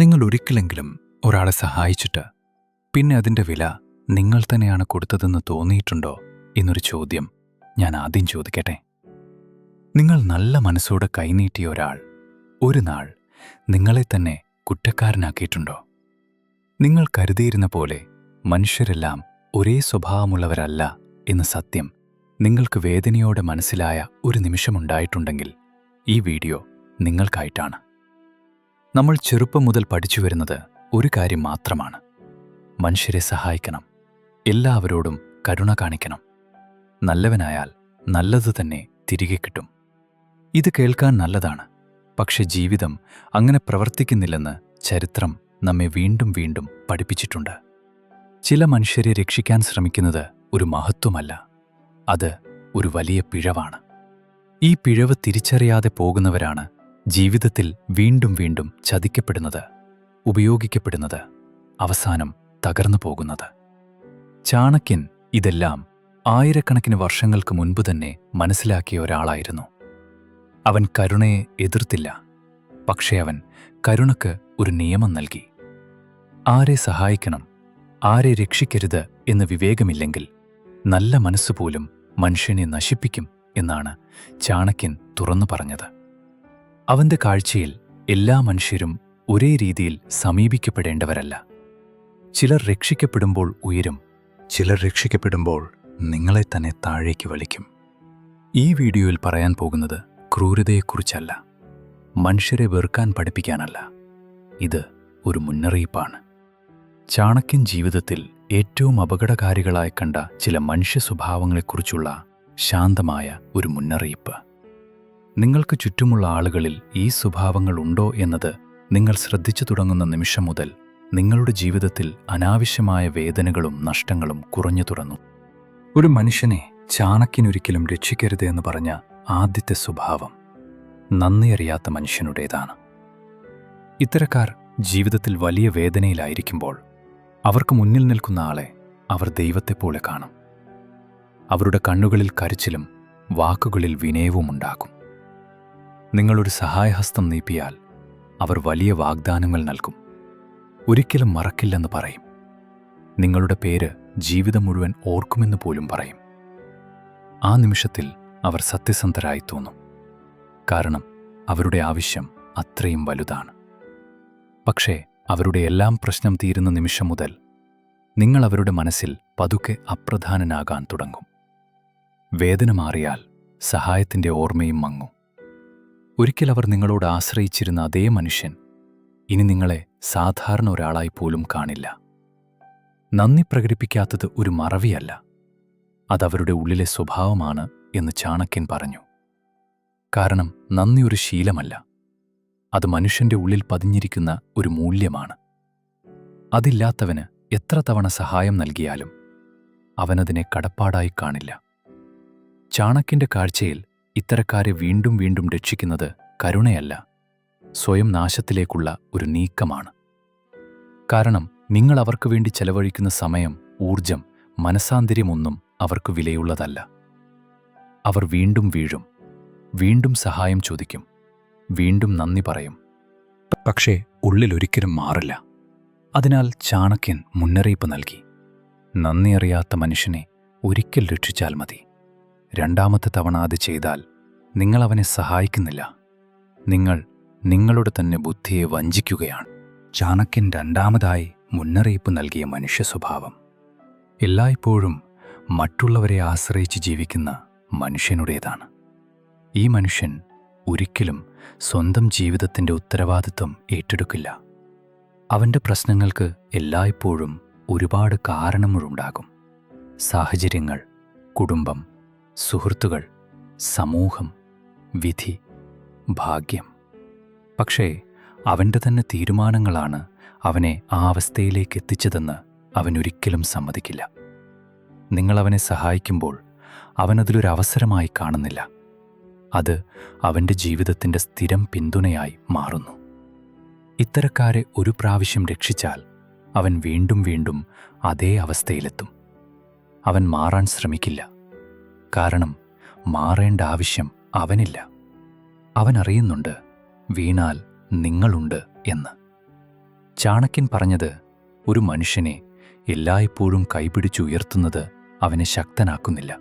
നിങ്ങൾ ഒരിക്കലെങ്കിലും ഒരാളെ സഹായിച്ചിട്ട് പിന്നെ അതിന്റെ വില നിങ്ങൾ തന്നെയാണ് കൊടുത്തതെന്ന് തോന്നിയിട്ടുണ്ടോ എന്നൊരു ചോദ്യം ഞാൻ ആദ്യം ചോദിക്കട്ടെ. നിങ്ങൾ നല്ല മനസ്സോടെ കൈനീട്ടിയ ഒരാൾ ഒരു നാൾ നിങ്ങളെ തന്നെ കുറ്റക്കാരനാക്കിയിട്ടുണ്ടോ? നിങ്ങൾ കരുതിയിരുന്ന പോലെ മനുഷ്യരെല്ലാം ഒരേ സ്വഭാവമുള്ളവരല്ല എന്ന സത്യം നിങ്ങൾക്ക് വേദനയോടെ മനസ്സിലായ ഒരു നിമിഷമുണ്ടായിട്ടുണ്ടെങ്കിൽ ഈ വീഡിയോ നിങ്ങൾക്കായിട്ടാണ്. നമ്മൾ ചെറുപ്പം മുതൽ പഠിച്ചു വരുന്നത് ഒരു കാര്യം മാത്രമാണ്. മനുഷ്യരെ സഹായിക്കണം. എല്ലാവരോടും കരുണ കാണിക്കണം. നല്ലവനായാൽ നല്ലത് തന്നെ തിരികെ കിട്ടും. ഇത് കേൾക്കാൻ നല്ലതാണ്. പക്ഷെ ജീവിതം അങ്ങനെ പ്രവർത്തിക്കുന്നില്ലെന്ന് ചരിത്രം നമ്മെ വീണ്ടും വീണ്ടും പഠിപ്പിച്ചിട്ടുണ്ട്. ചില മനുഷ്യരെ രക്ഷിക്കാൻ ശ്രമിക്കുന്നത് ഒരു മഹത്വമല്ല. അത് ഒരു വലിയ പിഴവാണ്. ഈ പിഴവ് തിരിച്ചറിയാതെ പോകുന്നവരാണ് ജീവിതത്തിൽ വീണ്ടും വീണ്ടും ചതിക്കപ്പെടുന്നത് ഉപയോഗിക്കപ്പെടുന്നത് അവസാനം തകർന്നു പോകുന്നത്. ചാണക്യൻ ഇതെല്ലാം ആയിരക്കണക്കിന് വർഷങ്ങൾക്ക് മുൻപ് തന്നെ മനസ്സിലാക്കിയ ഒരാളായിരുന്നു. അവൻ കരുണയെ എതിർത്തില്ല പക്ഷേ അവൻ കരുണക്ക് ഒരു നിയമം നൽകി. ആരെ സഹായിക്കണം ആരെ രക്ഷിക്കരുത് എന്ന് വിവേകമില്ലെങ്കിൽ നല്ല മനസ്സുപോലും മനുഷ്യനെ നശിപ്പിക്കും എന്നാണ് ചാണക്യൻ തുറന്നു പറഞ്ഞത്. അവന്റെ കാഴ്ചയിൽ എല്ലാ മനുഷ്യരും ഒരേ രീതിയിൽ സമീപിക്കപ്പെടേണ്ടവരല്ല. ചിലർ രക്ഷിക്കപ്പെടുമ്പോൾ ഉയരും ചിലർ രക്ഷിക്കപ്പെടുമ്പോൾ നിങ്ങളെ തന്നെ താഴേക്ക് വലിക്കും. ഈ വീഡിയോയിൽ പറയാൻ പോകുന്നത് ക്രൂരതയെക്കുറിച്ചല്ല. മനുഷ്യരെ വെറുക്കാൻ പഠിപ്പിക്കാനല്ല. ഇത് ഒരു മുന്നറിയിപ്പാണ്. ചാണക്യൻ ജീവിതത്തിൽ ഏറ്റവും അപകടകാരികളായി കണ്ട ചില മനുഷ്യ സ്വഭാവങ്ങളെക്കുറിച്ചുള്ള ശാന്തമായ ഒരു മുന്നറിയിപ്പ്. നിങ്ങൾക്ക് ചുറ്റുമുള്ള ആളുകളിൽ ഈ സ്വഭാവങ്ങൾ ഉണ്ടോ എന്നത് നിങ്ങൾ ശ്രദ്ധിച്ചു തുടങ്ങുന്ന നിമിഷം മുതൽ നിങ്ങളുടെ ജീവിതത്തിൽ അനാവശ്യമായ വേദനകളും നഷ്ടങ്ങളും കുറഞ്ഞു തുറന്നു. ഒരു മനുഷ്യനെ ചാണക്കിനൊരിക്കലും രക്ഷിക്കരുത് എന്ന് പറഞ്ഞ ആദ്യത്തെ സ്വഭാവം നന്ദിയറിയാത്ത മനുഷ്യനുടേതാണ്. ഇത്തരക്കാർ ജീവിതത്തിൽ വലിയ വേദനയിലായിരിക്കുമ്പോൾ അവർക്ക് മുന്നിൽ നിൽക്കുന്ന ആളെ അവർ ദൈവത്തെപ്പോലെ കാണും. അവരുടെ കണ്ണുകളിൽ കരച്ചിലും വാക്കുകളിൽ വിനയവും ഉണ്ടാകും നിങ്ങളൊരു സഹായഹസ്തം നീപ്പിയാൽ അവർ വലിയ വാഗ്ദാനങ്ങൾ നൽകും. ഒരിക്കലും മറക്കില്ലെന്ന് പറയും. നിങ്ങളുടെ പേര് ജീവിതം മുഴുവൻ ഓർക്കുമെന്ന് പോലും പറയും. ആ നിമിഷത്തിൽ അവർ സത്യസന്ധരായി തോന്നും. കാരണം അവരുടെ ആവശ്യം അത്രയും വലുതാണ്. പക്ഷേ അവരുടെ എല്ലാം പ്രശ്നം തീരുന്ന നിമിഷം മുതൽ നിങ്ങൾ അവരുടെ മനസ്സിൽ പതുക്കെ അപ്രധാനനാകാൻ തുടങ്ങും. വേദന മാറിയാൽ സഹായത്തിന്റെ ഓർമ്മയും മങ്ങും. ഒരിക്കൽ അവർ നിങ്ങളോട് ആശ്രയിച്ചിരുന്ന അതേ മനുഷ്യൻ ഇനി നിങ്ങളെ സാധാരണ ഒരാളായി പോലും കാണില്ല. നന്ദി പ്രകടിപ്പിക്കാത്തത് ഒരു മറവിയല്ല. അതവരുടെ ഉള്ളിലെ സ്വഭാവമാണ് എന്ന് ചാണക്യൻ പറഞ്ഞു. കാരണം നന്ദി ഒരു ശീലമല്ല. അത് മനുഷ്യന്റെ ഉള്ളിൽ പതിഞ്ഞിരിക്കുന്ന ഒരു മൂല്യമാണ്. അതില്ലാത്തവന് എത്ര തവണ സഹായം നൽകിയാലും അവനതിനെ കടപ്പാടായി കാണില്ല. ചാണക്യന്റെ കാഴ്ചയിൽ ഇത്തരക്കാരെ വീണ്ടും വീണ്ടും രക്ഷിക്കുന്നത് കരുണയല്ല സ്വയം നാശത്തിലേക്കുള്ള ഒരു നീക്കമാണ്. കാരണം നിങ്ങൾ അവർക്ക് വേണ്ടി ചെലവഴിക്കുന്ന സമയം ഊർജം മനസാന്തര്യമൊന്നും അവർക്ക് വിലയുള്ളതല്ല. അവർ വീണ്ടും വീഴും വീണ്ടും സഹായം ചോദിക്കും വീണ്ടും നന്ദി പറയും. പക്ഷേ ഉള്ളിലൊരിക്കലും മാറില്ല. അതിനാൽ ചാണക്യൻ മുന്നറിയിപ്പ് നൽകി നന്ദി അറിയാത്ത മനുഷ്യനെ ഒരിക്കൽ രക്ഷിച്ചാൽ മതി. രണ്ടാമത്തെ തവണ അത് ചെയ്താൽ നിങ്ങൾ അവനെ സഹായിക്കുന്നില്ല. നിങ്ങൾ നിങ്ങളുടെ തന്നെ ബുദ്ധിയെ വഞ്ചിക്കുകയാണ്. ചാണക്യൻ രണ്ടാമതായി മുന്നറിയിപ്പ് നൽകിയ മനുഷ്യ സ്വഭാവം എല്ലായ്പ്പോഴും മറ്റുള്ളവരെ ആശ്രയിച്ച് ജീവിക്കുന്ന മനുഷ്യനുടേതാണ്. ഈ മനുഷ്യൻ ഒരിക്കലും സ്വന്തം ജീവിതത്തിന്റെ ഉത്തരവാദിത്വം ഏറ്റെടുക്കില്ല. അവന്റെ പ്രശ്നങ്ങൾക്ക് എല്ലായ്പ്പോഴും ഒരുപാട് കാരണങ്ങളുണ്ടാകും. സാഹചര്യങ്ങൾ കുടുംബം സുഹൃത്തുക്കൾ സമൂഹം വിധി ഭാഗ്യം. പക്ഷേ അവന്റെ തന്നെ തീരുമാനങ്ങളാണ് അവനെ ആ അവസ്ഥയിലേക്ക് എത്തിച്ചതെന്ന് അവൻ ഒരിക്കലും സമ്മതിക്കില്ല നിങ്ങളവനെ സഹായിക്കുമ്പോൾ അവനതിലൊരു അവസരമായി കാണുന്നില്ല. അത് അവന്റെ ജീവിതത്തിന്റെ സ്ഥിരം പിന്തുണയായി മാറുന്നു. ഇത്തരക്കാരെ ഒരു പ്രാവശ്യം രക്ഷിച്ചാൽ അവൻ വീണ്ടും വീണ്ടും അതേ അവസ്ഥയിലെത്തും. അവൻ മാറാൻ ശ്രമിക്കില്ല. കാരണം മാറേണ്ട ആവശ്യം അവനില്ല. അവനറിയുന്നുണ്ട് വീണാൽ നിങ്ങളുണ്ട് എന്ന്. ചാണക്യൻ പറഞ്ഞത് ഒരു മനുഷ്യനെ എല്ലായ്പ്പോഴും കൈപിടിച്ചുയർത്തുന്നത് അവനെ ശക്തനാക്കുന്നില്ല.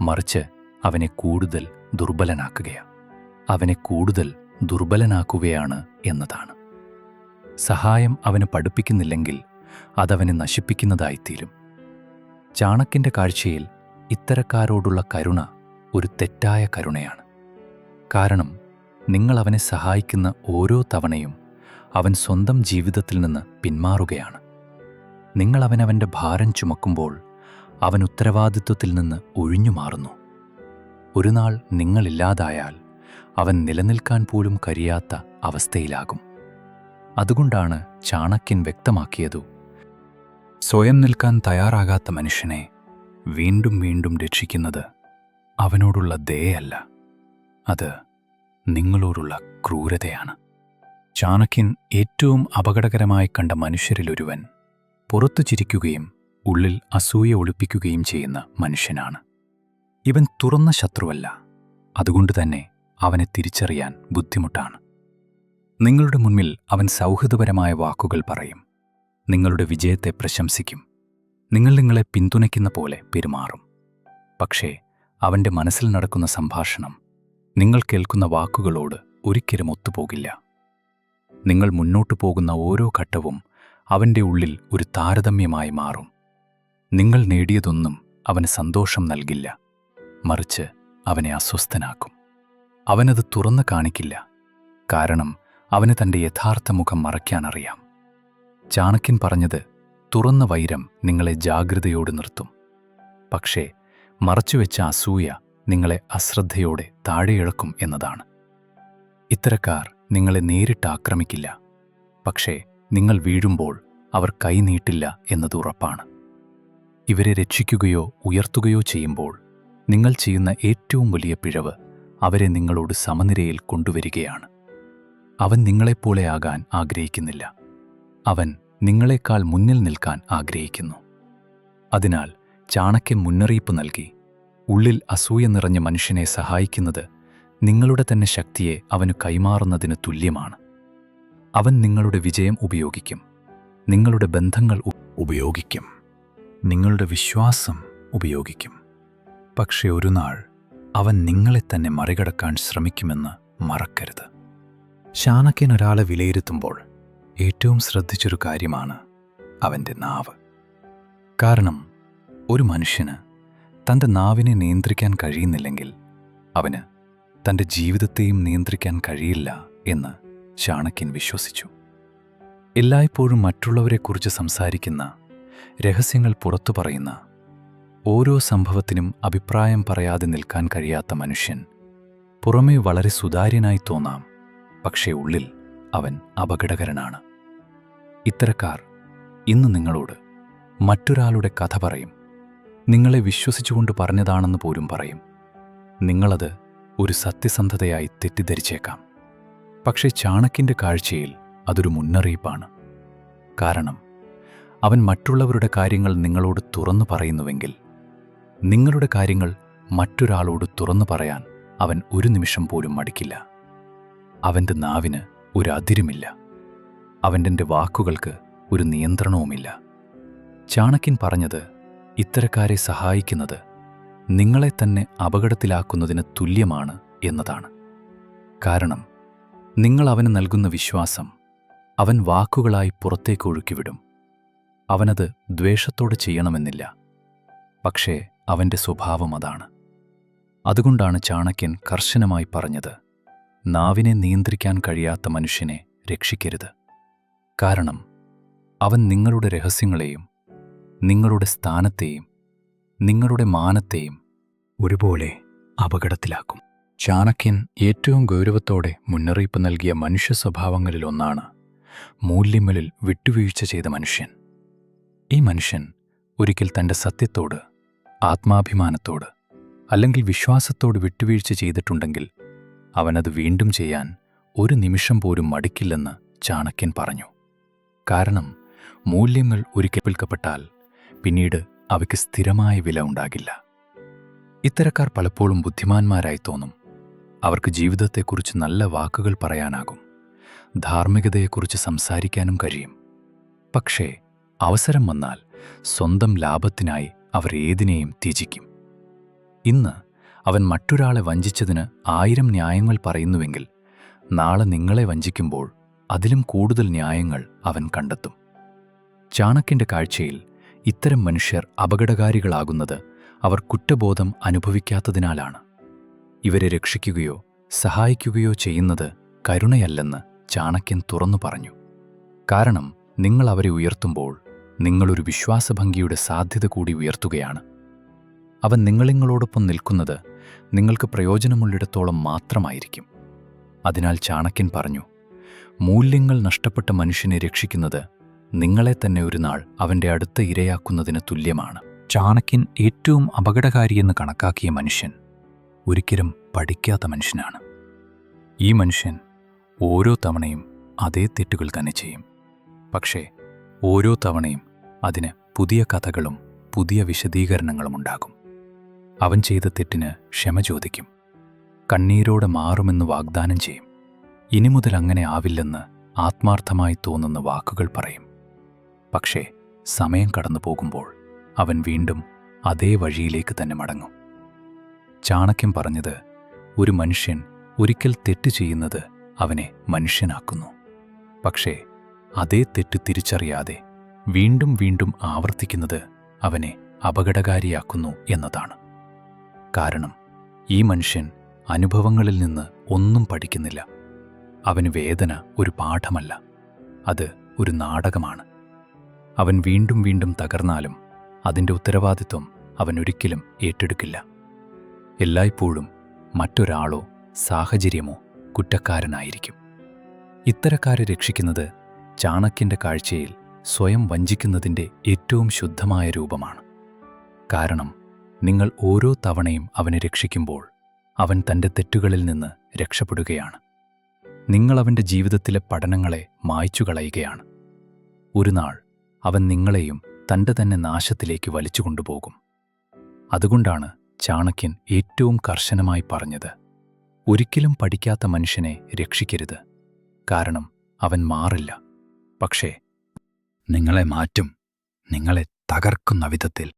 മറിച്ച് അവനെ കൂടുതൽ ദുർബലനാക്കുകയാണ് അവനെ കൂടുതൽ ദുർബലനാക്കുകയാണ് എന്നതാണ്. സഹായം അവന് പഠിപ്പിക്കുന്നില്ലെങ്കിൽ അതവനെ നശിപ്പിക്കുന്നതായിത്തീരും. ചാണക്കിന്റെ കാഴ്ചയിൽ ഇത്തരക്കാരോടുള്ള കരുണ ഒരു തെറ്റായ കരുണയാണ്. കാരണം നിങ്ങൾ അവനെ സഹായിക്കുന്ന ഓരോ തവണയും അവൻ സ്വന്തം ജീവിതത്തിൽ നിന്ന് പിന്മാറുകയാണ്. നിങ്ങൾ അവനവന്റെ ഭാരം ചുമക്കുമ്പോൾ അവൻ ഉത്തരവാദിത്വത്തിൽ നിന്ന് ഒഴിഞ്ഞു മാറുന്നു. ഒരു നാൾ നിങ്ങളില്ലാതായാൽ അവൻ നിലനിൽക്കാൻ പോലും കഴിയാത്ത അവസ്ഥയിലാകും. അതുകൊണ്ടാണ് ചാണക്യൻ വ്യക്തമാക്കിയതു സ്വയം നിൽക്കാൻ തയ്യാറാകാത്ത മനുഷ്യനെ വീണ്ടും വീണ്ടും രക്ഷിക്കുന്നത് അവനോടുള്ള ദയയല്ല. അത് നിങ്ങളോടുള്ള ക്രൂരതയാണ്. ചാണക്യൻ ഏറ്റവും അപകടകരമായി കണ്ട മനുഷ്യരിലൊരുവൻ പുറത്തു ചിരിക്കുകയും ഉള്ളിൽ അസൂയ ഒളിപ്പിക്കുകയും ചെയ്യുന്ന മനുഷ്യനാണ്. ഇവൻ തുറന്ന ശത്രുവല്ല. അതുകൊണ്ട് തന്നെ അവനെ തിരിച്ചറിയാൻ ബുദ്ധിമുട്ടാണ്. നിങ്ങളുടെ മുന്നിൽ അവൻ സൗഹൃദപരമായ വാക്കുകൾ പറയും. നിങ്ങളുടെ വിജയത്തെ പ്രശംസിക്കും. നിങ്ങൾ നിങ്ങളെ പിന്തുണയ്ക്കുന്ന പോലെ പെരുമാറും. പക്ഷേ അവന്റെ മനസ്സിൽ നടക്കുന്ന സംഭാഷണം നിങ്ങൾ കേൾക്കുന്ന വാക്കുകളോട് ഒരിക്കലും ഒത്തുപോകില്ല. നിങ്ങൾ മുന്നോട്ടു പോകുന്ന ഓരോ ഘട്ടവും അവന്റെ ഉള്ളിൽ ഒരു താരതമ്യമായി മാറും. നിങ്ങൾ നേടിയതൊന്നും അവന് സന്തോഷം നൽകില്ല. മറിച്ച് അവനെ അസ്വസ്ഥനാക്കും. അവനത് തുറന്നു കാണിക്കില്ല. കാരണം അവന് തന്റെ യഥാർത്ഥ മുഖം മറയ്ക്കാനറിയാം ചാണക്യൻ പറഞ്ഞത് തുറന്ന വൈരം നിങ്ങളെ ജാഗ്രതയോട് നിർത്തും. പക്ഷേ മറച്ചുവെച്ച അസൂയ നിങ്ങളെ അശ്രദ്ധയോടെ താഴെയിഴക്കും എന്നതാണ്. ഇത്തരക്കാർ നിങ്ങളെ നേരിട്ട് ആക്രമിക്കില്ല. പക്ഷേ നിങ്ങൾ വീഴുമ്പോൾ അവർ കൈനീട്ടില്ല എന്നത് ഉറപ്പാണ്. ഇവരെ രക്ഷിക്കുകയോ ഉയർത്തുകയോ ചെയ്യുമ്പോൾ നിങ്ങൾ ചെയ്യുന്ന ഏറ്റവും വലിയ പിഴവ് അവരെ നിങ്ങളോട് സമനിരയിൽ കൊണ്ടുവരികയാണ്. അവൻ നിങ്ങളെപ്പോലെയാകാൻ ആഗ്രഹിക്കുന്നില്ല. അവൻ നിങ്ങളെക്കാൾ മുന്നിൽ നിൽക്കാൻ ആഗ്രഹിക്കുന്നു. അതിനാൽ ചാണക്യം മുന്നറിയിപ്പ് നൽകി. ഉള്ളിൽ അസൂയ നിറഞ്ഞ മനുഷ്യനെ സഹായിക്കുന്നത് നിങ്ങളുടെ തന്നെ ശക്തിയെ അവന് കൈമാറുന്നതിന് തുല്യമാണ്. അവൻ നിങ്ങളുടെ വിജയം ഉപയോഗിക്കും. നിങ്ങളുടെ ബന്ധങ്ങൾ ഉപയോഗിക്കും. നിങ്ങളുടെ വിശ്വാസം ഉപയോഗിക്കും. പക്ഷെ ഒരു നാൾ അവൻ നിങ്ങളെ തന്നെ മറികടക്കാൻ ശ്രമിക്കുമെന്ന് മറക്കരുത്. ചാണക്യൻ ഒരാളെ വിലയിരുത്തുമ്പോൾ ഏറ്റവും ശ്രദ്ധിച്ചൊരു കാര്യമാണ് അവന്റെ നാവ്. കാരണം ഒരു മനുഷ്യന് തന്റെ നാവിനെ നിയന്ത്രിക്കാൻ കഴിയുന്നില്ലെങ്കിൽ അവന് തന്റെ ജീവിതത്തെയും നിയന്ത്രിക്കാൻ കഴിയില്ല എന്ന് ചാണക്യൻ വിശ്വസിച്ചു. എല്ലായ്പ്പോഴും മറ്റുള്ളവരെക്കുറിച്ച് സംസാരിക്കുന്ന രഹസ്യങ്ങൾ പുറത്തു പറയുന്ന ഓരോ സംഭവത്തിനും അഭിപ്രായം പറയാതെ നിൽക്കാൻ കഴിയാത്ത മനുഷ്യൻ പുറമേ വളരെ സുതാര്യനായി തോന്നാം പക്ഷേ ഉള്ളിൽ അവൻ അപകടകരനാണ്. ഇത്തരക്കാർ ഇന്ന് നിങ്ങളോട് മറ്റൊരാളുടെ കഥ പറയും. നിങ്ങളെ വിശ്വസിച്ചുകൊണ്ട് പറഞ്ഞതാണെന്ന് പോലും പറയും. നിങ്ങളത് ഒരു സത്യസന്ധതയായി തെറ്റിദ്ധരിച്ചേക്കാം. പക്ഷേ ചാണക്കിന്റെ കാഴ്ചയിൽ അതൊരു മുന്നറിയിപ്പാണ്. കാരണം അവൻ മറ്റുള്ളവരുടെ കാര്യങ്ങൾ നിങ്ങളോട് തുറന്നു പറയുന്നുവെങ്കിൽ നിങ്ങളുടെ കാര്യങ്ങൾ മറ്റൊരാളോട് തുറന്നു പറയാൻ അവൻ ഒരു നിമിഷം പോലും മടിക്കില്ല. അവന്റെ നാവിന് ഒരു അതിരുമില്ല. അവന്റെ വാക്കുകൾക്ക് ഒരു നിയന്ത്രണവുമില്ല. ചാണക്യൻ പറഞ്ഞത് ഇത്തരക്കാരെ സഹായിക്കുന്നത് നിങ്ങളെ തന്നെ അപകടത്തിലാക്കുന്നതിന് തുല്യമാണ് എന്നതാണ്. കാരണം നിങ്ങൾ അവന് നൽകുന്ന വിശ്വാസം അവൻ വാക്കുകളായി പുറത്തേക്ക് ഒഴുക്കിവിടും. അവനത് ദ്വേഷത്തോടെ ചെയ്യണമെന്നില്ല. പക്ഷേ അവന്റെ സ്വഭാവം അതാണ്. അതുകൊണ്ടാണ് ചാണക്യൻ കർശനമായി പറഞ്ഞത് നാവിനെ നിയന്ത്രിക്കാൻ കഴിയാത്ത മനുഷ്യനെ രക്ഷിക്കരുത്. കാരണം അവൻ നിങ്ങളുടെ രഹസ്യങ്ങളെയും നിങ്ങളുടെ സ്ഥാനത്തെയും നിങ്ങളുടെ മാനത്തെയും ഒരുപോലെ അപകടത്തിലാക്കും. ചാണക്യൻ ഏറ്റവും ഗൗരവത്തോടെ മുന്നറിയിപ്പ് നൽകിയ മനുഷ്യ സ്വഭാവങ്ങളിലൊന്നാണ് മൂല്യങ്ങളിൽ വിട്ടുവീഴ്ച ചെയ്ത മനുഷ്യൻ. ഈ മനുഷ്യൻ ഒരിക്കൽ തന്റെ സത്യത്തോട് ആത്മാഭിമാനത്തോട് അല്ലെങ്കിൽ വിശ്വാസത്തോട് വിട്ടുവീഴ്ച ചെയ്തിട്ടുണ്ടെങ്കിൽ അവനത് വീണ്ടും ചെയ്യാൻ ഒരു നിമിഷം പോലും മടിക്കില്ലെന്ന് ചാണക്യൻ പറഞ്ഞു. കാരണം മൂല്യങ്ങൾ ഒരിക്കൽ വിൽക്കപ്പെട്ടാൽ പിന്നീട് അവയ്ക്ക് സ്ഥിരമായ വില ഉണ്ടാകില്ല. ഇത്തരക്കാർ പലപ്പോഴും ബുദ്ധിമാന്മാരായി തോന്നും. അവർക്ക് ജീവിതത്തെക്കുറിച്ച് നല്ല വാക്കുകൾ പറയാനാകും. ധാർമ്മികതയെക്കുറിച്ച് സംസാരിക്കാനും കഴിയും. പക്ഷേ അവസരം വന്നാൽ സ്വന്തം ലാഭത്തിനായി അവർ ഏതിനെയും ത്യജിക്കും. ഇന്ന് അവൻ മറ്റൊരാളെ വഞ്ചിച്ചതിന് ആയിരം ന്യായങ്ങൾ പറയുന്നുവെങ്കിൽ നാളെ നിങ്ങളെ വഞ്ചിക്കുമ്പോൾ അതിലും കൂടുതൽ ന്യായങ്ങൾ അവൻ കണ്ടെത്തും. ചാണക്യന്റെ കാഴ്ചയിൽ ഇത്തരം മനുഷ്യർ അപകടകാരികളാകുന്നത് അവർ കുറ്റബോധം അനുഭവിക്കാത്തതിനാലാണ്. ഇവരെ രക്ഷിക്കുകയോ സഹായിക്കുകയോ ചെയ്യുന്നത് കരുണയല്ലെന്ന് ചാണക്യൻ തുറന്നു പറഞ്ഞു. കാരണം നിങ്ങൾ അവരെ ഉയർത്തുമ്പോൾ നിങ്ങളൊരു വിശ്വാസഭംഗിയുടെ സാധ്യത കൂടി ഉയർത്തുകയാണ്. അവൻ നിങ്ങളിങ്ങളോടൊപ്പം നിൽക്കുന്നത് നിങ്ങൾക്ക് പ്രയോജനമുള്ളിടത്തോളം മാത്രമായിരിക്കും. അതിനാൽ ചാണക്യൻ പറഞ്ഞു മൂല്യങ്ങൾ നഷ്ടപ്പെട്ട മനുഷ്യനെ രക്ഷിക്കുന്നത് നിങ്ങളെ തന്നെ ഒരു നാൾ അവന്റെ അടുത്ത ഇരയാക്കുന്നതിന് തുല്യമാണ്. ചാണക്യൻ ഏറ്റവും അപകടകാരിയെന്ന് കണക്കാക്കിയ മനുഷ്യൻ ഒരിക്കലും പഠിക്കാത്ത മനുഷ്യനാണ്. ഈ മനുഷ്യൻ ഓരോ തവണയും അതേ തെറ്റുകൾ തന്നെ ചെയ്യും. പക്ഷേ ഓരോ തവണയും അതിന് പുതിയ കഥകളും പുതിയ വിശദീകരണങ്ങളും ഉണ്ടാകും. അവൻ ചെയ്ത തെറ്റിന് ക്ഷമ ചോദിക്കും. കണ്ണീരോടെ മാറുമെന്ന് വാഗ്ദാനം ചെയ്യും. ഇനി മുതൽ അങ്ങനെ ആവില്ലെന്ന് ആത്മാർത്ഥമായി തോന്നുന്ന വാക്കുകൾ പറയും. പക്ഷേ സമയം കടന്നു പോകുമ്പോൾ അവൻ വീണ്ടും അതേ വഴിയിലേക്ക് തന്നെ മടങ്ങും. ചാണക്യം പറഞ്ഞത് ഒരു മനുഷ്യൻ ഒരിക്കൽ തെറ്റ് ചെയ്യുന്നത് അവനെ മനുഷ്യനാക്കുന്നു. പക്ഷേ അതേ തെറ്റ് തിരിച്ചറിയാതെ വീണ്ടും വീണ്ടും ആവർത്തിക്കുന്നത് അവനെ അപകടകാരിയാക്കുന്നു എന്നതാണ്. കാരണം ഈ മനുഷ്യൻ അനുഭവങ്ങളിൽ നിന്ന് ഒന്നും പഠിക്കുന്നില്ല. അവന് വേദന ഒരു പാഠമല്ല. അത് ഒരു നാടകമാണ്. അവൻ വീണ്ടും വീണ്ടും തകർന്നാലും അതിന്റെ ഉത്തരവാദിത്വം അവൻ ഒരിക്കലും ഏറ്റെടുക്കില്ല. എല്ലായ്പ്പോഴും മറ്റൊരാളോ സാഹചര്യമോ കുറ്റക്കാരനായിരിക്കും. ഇത്തരക്കാരെ രക്ഷിക്കുന്നത് ചാണക്യന്റെ കാഴ്ചയിൽ സ്വയം വഞ്ചിക്കുന്നതിന്റെ ഏറ്റവും ശുദ്ധമായ രൂപമാണ്. കാരണം നിങ്ങൾ ഓരോ തവണയും അവനെ രക്ഷിക്കുമ്പോൾ അവൻ തന്റെ തെറ്റുകളിൽ നിന്ന് രക്ഷപ്പെടുകയാണ്. നിങ്ങൾ അവന്റെ ജീവിതത്തിലെ പഠനങ്ങളെ മായ്ച്ചു കളയുകയാണ് ഒരു നാൾ അവൻ നിങ്ങളെയും തന്റെ തന്നെ നാശത്തിലേക്ക് വലിച്ചു കൊണ്ടുപോകും. അതുകൊണ്ടാണ് ചാണക്യൻ ഏറ്റവും കർശനമായി പറഞ്ഞത് ഒരിക്കലും പഠിക്കാത്ത മനുഷ്യനെ രക്ഷിക്കരുത്. കാരണം അവൻ മാറില്ല. പക്ഷേ നിങ്ങളെ മാറ്റും നിങ്ങളെ തകർക്കുന്ന വിധത്തിൽ